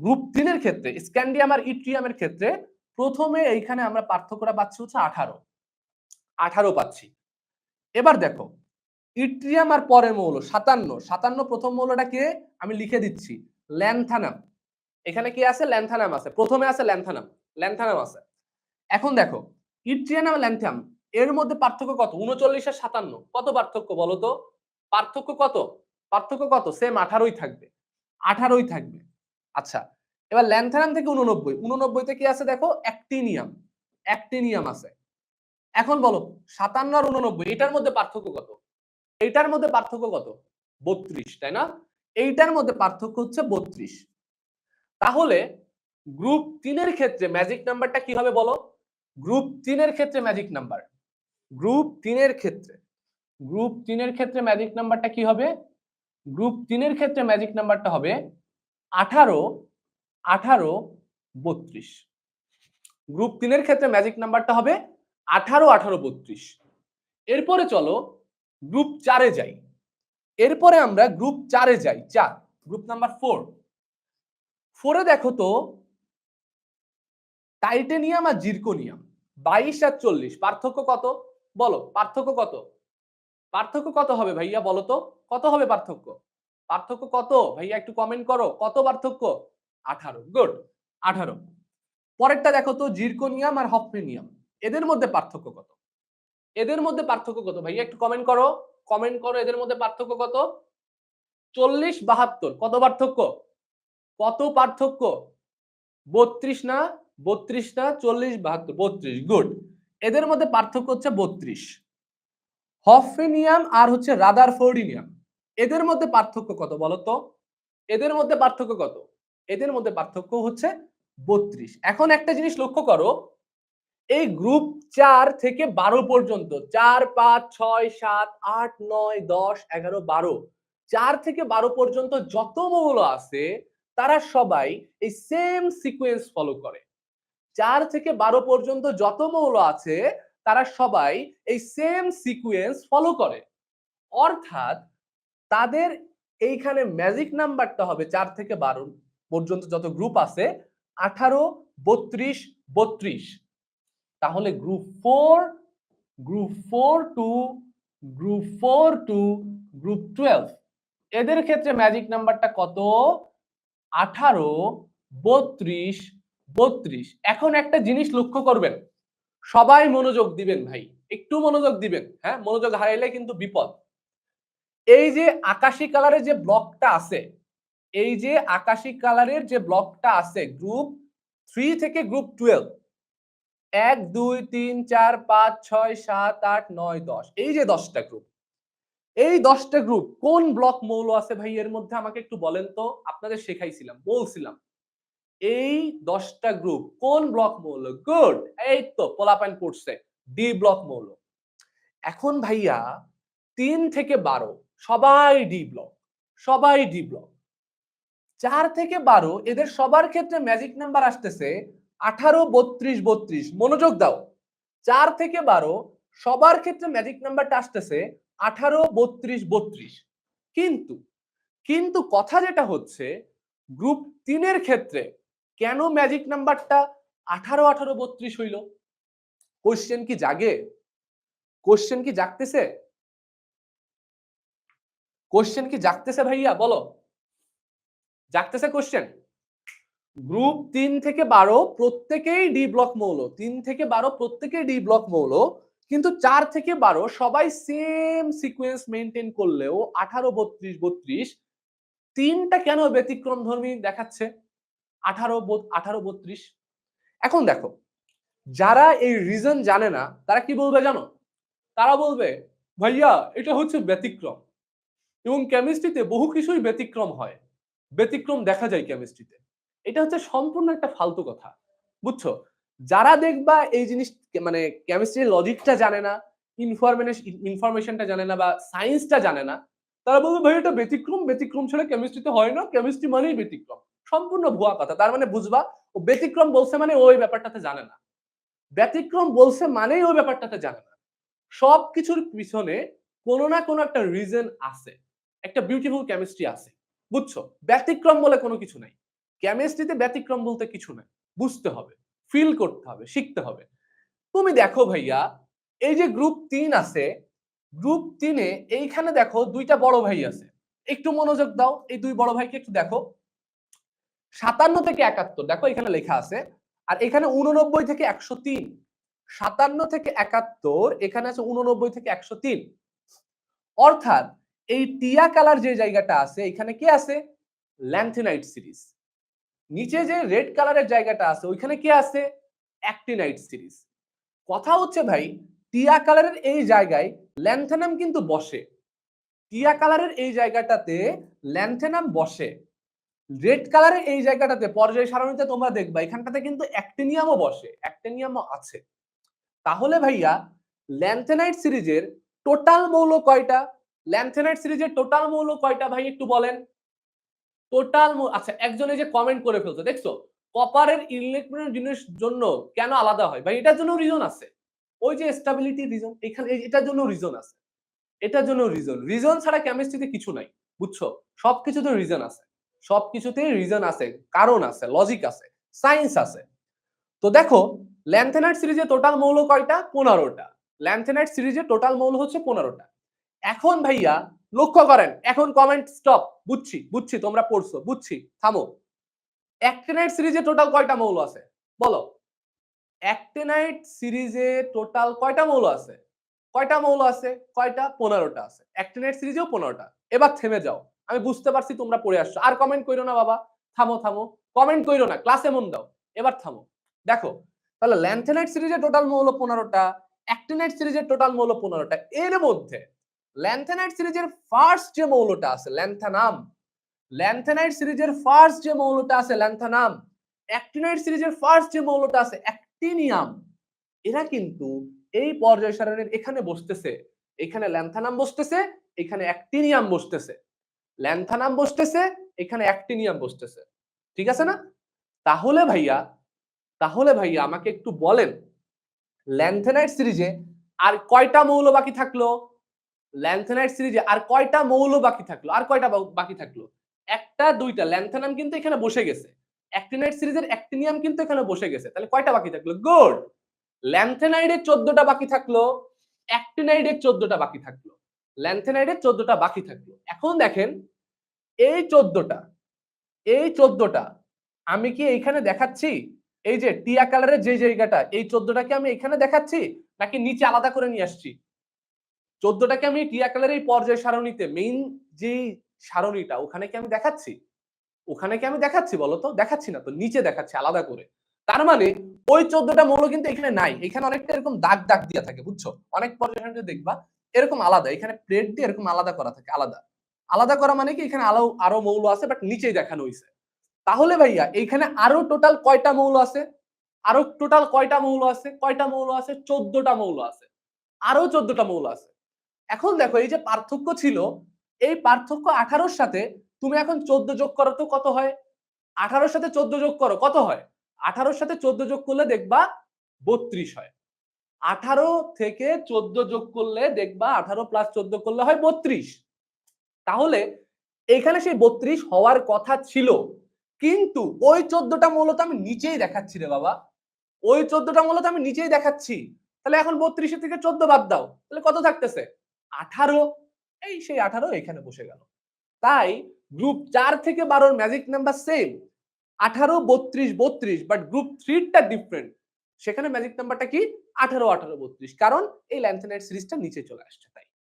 Group তিনের ক্ষেত্রে scandium আর ইট্রিয়ামের ক্ষেত্রে প্রথমে এইখানে আমরা পার্থক্যটা পাচ্ছি হচ্ছে আঠারো। আঠারো পাচ্ছি। এবার দেখো, ইট্রিয়াম আর পরের মৌল, সাতান্ন। সাতান্ন প্রথম মৌলটা কে? আমি লিখে দিচ্ছি, ল্যান্থানাম। এখানে কি আছে? ল্যান্থানাম আছে। প্রথমে আছে ল্যান্থানাম। ল্যান্থানাম আছে। এখন দেখো, ইট্রিয়াম আর ল্যান্থাম, এর মধ্যে পার্থক্য কত? উনচল্লিশ আর সাতান্ন। কত পার্থক্য বলো তো? পার্থক্য কত? পার্থক্য কত? সেম আঠারোই থাকবে। আঠারোই থাকবে। আচ্ছা এবার ল্যান্থানাম থেকে উননব্বই উননব্বইতে কি আছে দেখো? অ্যাক্টিনিয়াম অ্যাক্টিনিয়াম আছে। এখন বলো, সাতান্ন আর উননব্বই এটার মধ্যে পার্থক্য কত? এইটার মধ্যে পার্থক্য কত? বত্রিশ, তাই না? এইটার মধ্যে পার্থক্য হচ্ছে বত্রিশ। তাহলে গ্রুপ তিনের ক্ষেত্রে ম্যাজিক নাম্বারটা কি হবে বলো? গ্রুপ তিনের ক্ষেত্রে ম্যাজিক নাম্বার গ্রুপ তিনের ক্ষেত্রে গ্রুপ তিনের ক্ষেত্রে ম্যাজিক নাম্বারটা কি হবে? গ্রুপ তিনের ক্ষেত্রে ম্যাজিক নাম্বারটা হবে আঠারো আঠারো, বত্রিশ। গ্রুপ তিনের ক্ষেত্রে ম্যাজিক নাম্বারটা হবে আঠারো আঠারো, বত্রিশ। এরপরে চলো গ্রুপ চারে যাই। এরপরে আমরা গ্রুপ চারে যাই, চার, গ্রুপ নাম্বার ফোর ফোরে দেখো তো টাইটেনিয়াম আর জিরকোনিয়াম বাইশ আর চল্লিশ। পার্থক্য কত? বলো, পার্থক্য কত? পার্থক্য কত হবে ভাইয়া বলো তো? কত হবে পার্থক্য? পার্থক্য কত? ভাইয়া একটু কমেন্ট করো। কত পার্থক্য? আঠারো। গুড আঠারো। পরেরটা দেখো তো জিরকোনিয়াম আর হফমেনিয়াম এদের মধ্যে পার্থক্য কত? এদের মধ্যে পার্থক্য কত? ভাইয়া একটু কমেন্ট করো। কমেন্ট করো, এদের মধ্যে পার্থক্য কত? চল্লিশ বাহাত্তর। কত পার্থক্য? কত পার্থক্য? বত্রিশ না? বত্রিশ না? চল্লিশ বাহাত্তর। বত্রিশ। গুড এদের মধ্যে পার্থক্য হচ্ছে বত্রিশ। হফেনিয়াম আর হচ্ছে রাদার ফোর্ডিনিয়াম এদের মধ্যে পার্থক্য কত বলতো? এদের মধ্যে পার্থক্য কত? এদের মধ্যে পার্থক্য হচ্ছে বত্রিশ। এখন একটা জিনিস লক্ষ্য করো, এই গ্রুপ চার থেকে বারো পর্যন্ত, চার, পাঁচ, ছয়, সাত, আট, নয়, দশ, এগারো, বারো, চার থেকে বারো পর্যন্ত যত মৌল আছে, তারা সবাই এই সেম সিকোয়েন্স ফলো করে। চার থেকে বারো পর্যন্ত যত মৌল আছে, তারা সবাই এই সেম সিকোয়েন্স ফলো করে। অর্থাৎ তাদের এইখানে ম্যাজিক নাম্বারটা হবে চার থেকে বারো পর্যন্ত যত গ্রুপ আছে, আঠারো, বত্রিশ বত্রিশ। তাহলে group four group four to group four to group twelve এদের ক্ষেত্রে ম্যাজিক নাম্বারটা কত? আঠারো, বত্রিশ বত্রিশ। এখন একটা জিনিস লক্ষ্য করবেন। সবাই মনোযোগ দিবেন ভাই। একটু মনোযোগ দিবেন হ্যাঁ? মনোযোগ হারাইলে কিন্তু বিপদ। এই যে আকাশি কালারের যে ব্লকটা আছে, এই যে আকাশি কালারের যে ব্লকটা আছে গ্রুপ থ্রি থেকে গ্রুপ টুয়েলভ এক, দুই, তিন, চার, পাঁচ, ছয়, সাত, আট, নয়, দশ, এই যে দশটা গ্রুপ এই দশটা গ্রুপ কোন ব্লক মৌল আছে ভাই? এর মধ্যে আমাকে একটু বলেন তো, আপনাদের শেখাইছিলাম, বলছিলাম। এই দশটা গ্রুপ কোন ব্লক মৌল? গুড এই তো পোলাপাইন পড়ছে ডি ব্লক মৌল। এখন ভাইয়া, তিন থেকে বারো সবাই ডি ব্লক সবাই ডি ব্লক চার থেকে বারো এদের সবার ক্ষেত্রে ম্যাজিক নাম্বার আসতেছে আঠারো, বত্রিশ বত্রিশ। মনোযোগ দাও। চার থেকে বারো সবার ক্ষেত্রে ম্যাজিক নাম্বারটা আসতেছে আঠারো, বত্রিশ বত্রিশ। কিন্তু কিন্তু কথা যেটা হচ্ছে গ্রুপ তিনের ক্ষেত্রে কেন ম্যাজিক নাম্বারটা আঠারো আঠারো, বত্রিশ হইল? কোশ্চেন কি জাগে? কোশ্চেন কি জাগতেছে? কোশ্চেন কি জাগতেছে ভাইয়া? বলো। জাগতেছে কোশ্চেন গ্রুপ তিন থেকে বারো প্রত্যেকেই ডি ব্লক মৌল। তিন থেকে বারো প্রত্যেকেই ডি ব্লক মৌল। কিন্তু চার থেকে বারো সবাই সেম সিকোয়েন্স মেনটেন করলেও আঠারো, বত্রিশ বত্রিশ তিনটা কেন ব্যতিক্রম ধর্মী দেখাচ্ছে? আঠারো আঠারো, বত্রিশ। এখন দেখো, যারা এই রিজন জানে না, তারা কি বলবে জানো? তারা বলবে, ভাইয়া, এটা হচ্ছে ব্যতিক্রম। এবং কেমিস্ট্রিতে বহু কিছুই ব্যতিক্রম হয়। ব্যতিক্রম দেখা যায় কেমিস্ট্রিতে এটা হচ্ছে সম্পূর্ণ একটা ফালতু কথা। বুঝছ? যারা দেখবা এই জিনিস মানে কেমিস্ট্রির লজিকটা জানে না ইনফরমেশন ইনফরমেশনটা জানে না বা সায়েন্সটা জানে না, তারা বলবে, ভাই, এটা ব্যতিক্রম। ব্যতিক্রম ছাড়া কেমিস্ট্রিতে হয় না। কেমিস্ট্রি মানেই ব্যতিক্রম। সম্পূর্ণ ভুয়া কথা। তার মানে বুঝবা, ও ব্যতিক্রম বলছে মানে ওই ব্যাপারটাতে জানে না। ব্যতিক্রম বলছে মানেই ওই ব্যাপারটাতে জানে না। সব কিছুর পিছনে কোনো না কোনো একটা রিজন আছে। একটা বিউটিফুল কেমিস্ট্রি আছে, বুঝছ? ব্যতিক্রম বলে কোনো কিছু নাই। কেমিস্ট্রিতে ব্যতিক্রম বলতে কিছু নাই বুঝতে হবে ফিল করতে হবে, শিখতে হবে। তুমি দেখো ভাইয়া, এই যে গ্রুপ তিন আছে গ্রুপ তিনে এইখানে দেখো দুইটা বড় ভাই আছে। একটু মনোযোগ দাও, এই দুই বড় ভাইকে একটু দেখো। সাতান্ন থেকে একাত্তর, দেখো এখানে লেখা আছে, আর এখানে উননব্বই থেকে একশো তিন। সাতান্ন থেকে একাত্তর, এখানে আছে উননব্বই থেকে একশো তিন। অর্থাৎ এই টিয়া কালার যে জায়গাটা আছে, এখানে কি আছে? Lanthanide series. নিচে যে রেড কালারের জায়গাটা আছে, ওইখানে কি আছে? Actinide series. কথা হচ্ছে ভাই, টিয়া কালারের এই জায়গায় ল্যান্থেনাম কিন্তু বসে। টিয়া কালারের এই জায়গাটাতে ল্যান্থেনাম বসে। রেড কালারের এই জায়গাটাতে পর্যায় সারণীতে তোমরা দেখবা, এখানটাতে কিন্তু অ্যাক্টিনিয়ামও বসে, অ্যাক্টিনিয়ামও আছে। তাহলে ভাইয়া ল্যান্থেনাইট সিরিজের টোটাল মৌল কয়টা? ল্যান্থেনাইট সিরিজের টোটাল মৌল কয়টা ভাই একটু বলেন? টোটাল আচ্ছা একজনে যে কমেন্ট করে ফেলছে, দেখছ? কপারের ইলেকট্রনের জিনিস জন্য কেন আলাদা হয়? ভাই, এটার জন্য রিজন আছে। ওই যে স্টেবিলিটি রিজন এখানে এটার জন্য রিজন আছে। এটার জন্য রিজন রিজন ছাড়া কেমিস্ট্রিতে কিছু নাই, বুঝছ? সবকিছুতে রিজন আছে। সবকিছুতে রিজন আছে, কারণ আছে লজিক আছে সায়েন্স আছে। তো দেখো ল্যান্থেনাইট সিরিজে টোটাল মৌল কয়টা? পনেরোটা। ল্যান্থেনাইট সিরিজে টোটাল মৌল হচ্ছে পনেরোটা। এখন ভাইয়া লক্ষ্য করেন, এখন কমেন্ট স্টপ বুঝছি বুঝছি, তোমরা পড়ছো, বুঝছি, থামো। অ্যাক্টিনাইট সিরিজে টোটাল কয়টা মৌল আছে? বলো। অ্যাক্টিনাইট সিরিজে টোটাল কয়টা মৌল আছে? কয়টা মৌল আছে? কয়টা? পনেরোটা আছে। অ্যাক্টিনাইট সিরিজেও পনেরোটা। এবার থেমে যাও। আমি বুঝতে পারছি তোমরা পড়ে আসছো। আর কমেন্ট করো না বাবা। থামো থামো। কমেন্ট করো না। ক্লাসে মন দাও। এবার থামো। দেখো, তাহলে ল্যান্থেনাইট সিরিজে টোটাল মৌল পনেরোটা অ্যাক্টিনাইট সিরিজের টোটাল মৌল পনেরোটা। এর মধ্যে ল্যান্থেনাইট সিরিজের ফার্স্ট যে মৌলটা আছে, ল্যান্থানাম, ল্যান্থেনাইট সিরিজের ফার্স্ট যে মৌলটা আছে, ল্যান্থানাম, অ্যাক্টিনাইট সিরিজের ফার্স্ট যে মৌলটা আছে, অ্যাক্টিনিয়াম, এরা কিন্তু এই পর্যায় সারণীর এখানে বসতেছে, এখানে ল্যান্থানাম বসতেছে, এখানে অ্যাক্টিনিয়াম বসতেছে। ল্যান্থানাম বসতেছে, এখানে অ্যাক্টিনিয়াম বসতেছে। ঠিক আছে না? তাহলে ভাইয়া তাহলে ভাইয়া আমাকে একটু বলেন, ল্যান্থেনাইট সিরিজে আর কয়টা মৌল বাকি থাকল? ল্যান্থেনাইট সিরিজে আর কয়টা মৌল বাকি থাকল? আর কয়টা বাকি থাকল? একটা, দুইটা। ল্যান্থানাম কিন্তু এখানে বসে গেছে। অ্যাক্টিনাইট সিরিজের অ্যাক্টিনিয়াম কিন্তু এখানে বসে গেছে। তাহলে কয়টা বাকি থাকল? গুড! ল্যান্থেনাইডের চোদ্দটা বাকি থাকল। অ্যাক্টিনাইডের চোদ্দটা বাকি থাকল। ল্যান্থেনাইডের চোদ্দটা বাকি থাকল। এখন দেখেন, এই চোদ্দটা এই চোদ্দটা আমি কি এইখানে দেখাচ্ছি? এই যে টিয়া কালারের যে জায়গাটা, এই চোদ্দটাকে আমি এখানে দেখাচ্ছি? নাকি নিচে আলাদা করে নিয়ে আসছি? চোদ্দটাকে আমি টিয়া কালারের এই পর্যায় সারণীতে মেইন যে সারণীটা, ওখানে কি আমি দেখাচ্ছি? ওখানে কি আমি দেখাচ্ছি বলতো দেখাচ্ছি না তো, নিচে দেখাচ্ছি আলাদা করে। তার মানে ওই চোদ্দটা মৌল কিন্তু এখানে নাই। এখানে অনেকটা এরকম দাগ দাগ দিয়ে থাকে, বুঝছ? অনেক পর্যায় দেখবা, এরকম আলাদা। এখানে প্লেট দিয়ে এরকম আলাদা করা থাকে, আলাদা। আলাদা করা মানে কি, এখানে আলো, আরও মৌল আছে বাট নিচেই দেখানো হয়েছে তাহলে ভাইয়া এইখানে আরও টোটাল কয়টা মৌল আছে? আরও টোটাল কয়টা মৌল আছে? কয়টা মৌল আছে? চোদ্দটা মৌল আছে। আরও চোদ্দটা মৌল আছে। এখন দেখো, এই যে পার্থক্য ছিল, এই পার্থক্য আঠারোর সাথে তুমি এখন চোদ্দ যোগ করো তো কত হয়? আঠারোর সাথে চোদ্দ যোগ করো, কত হয়? আঠারোর সাথে চোদ্দ যোগ করলে দেখবা বত্রিশ হয়। আঠারো থেকে চোদ্দ যোগ করলে দেখবা আঠারো প্লাস চোদ্দ করলে হয় বত্রিশ। তাহলে এখানে সেই বত্রিশ হওয়ার কথা ছিল, কিন্তু ওই চোদ্দটা মূলত আমি নিচেই দেখাচ্ছি রে বাবা। ওই চোদ্দটা মূলত আমি নিচেই দেখাচ্ছি। তাহলে এখন বত্রিশের থেকে চোদ্দ বাদ দাও, তাহলে কত থাকতেছে? আঠারো, এই সেই আঠারো এখানে বসে গেল। তাই গ্রুপ চার থেকে বারোর ম্যাজিক নাম্বার সেম আঠারো, বত্রিশ বত্রিশ বাট গ্রুপ থ্রিটা ডিফারেন্ট সেখানে ম্যাজিক নাম্বারটা কি? আঠারো আঠারো, বত্রিশ। কারণ এই ল্যান্থেনাইট সিরিজটা নিচে চলে আসছে, তাই।